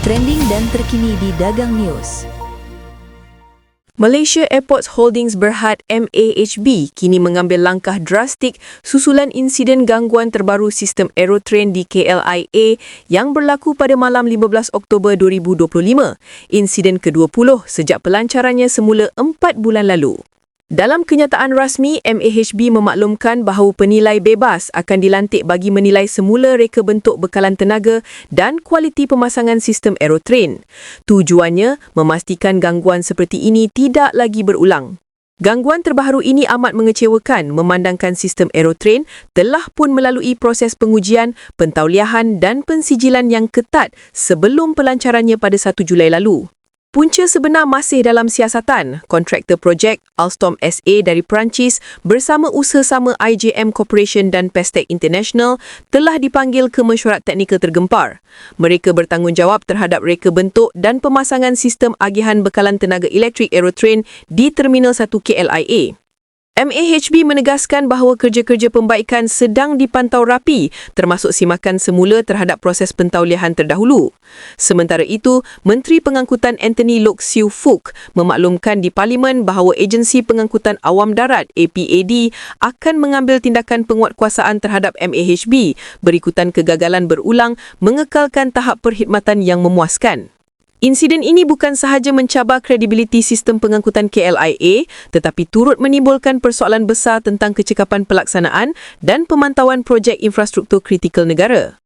trending dan terkini di Dagang News. Malaysia Airports Holdings Berhad MAHB kini mengambil langkah drastik susulan insiden gangguan terbaru sistem aerotrain di KLIA yang berlaku pada malam 15 Oktober 2025, insiden ke-20 sejak pelancarannya semula 4 bulan lalu. Dalam kenyataan rasmi, MAHB memaklumkan bahawa penilai bebas akan dilantik bagi menilai semula reka bentuk bekalan tenaga dan kualiti pemasangan sistem aerotrain. Tujuannya memastikan gangguan seperti ini tidak lagi berulang. Gangguan terbaru ini amat mengecewakan memandangkan sistem aerotrain telah pun melalui proses pengujian, pentauliahan dan pensijilan yang ketat sebelum pelancarannya pada 1 Julai lalu. Punca sebenar masih dalam siasatan. Kontraktor projek Alstom SA dari Perancis bersama usaha sama IJM Corporation dan Pestec International telah dipanggil ke mesyuarat teknikal tergempar. Mereka bertanggungjawab terhadap reka bentuk dan pemasangan sistem agihan bekalan tenaga elektrik aerotrain di Terminal 1 KLIA. MAHB menegaskan bahawa kerja-kerja pembaikan sedang dipantau rapi termasuk simakan semula terhadap proses pentauliahan terdahulu. Sementara itu, Menteri Pengangkutan Anthony Lok Siu Fook memaklumkan di Parlimen bahawa Agensi Pengangkutan Awam Darat APAD akan mengambil tindakan penguatkuasaan terhadap MAHB berikutan kegagalan berulang mengekalkan tahap perkhidmatan yang memuaskan. Insiden ini bukan sahaja mencabar kredibiliti sistem pengangkutan KLIA tetapi turut menimbulkan persoalan besar tentang kecekapan pelaksanaan dan pemantauan projek infrastruktur kritikal negara.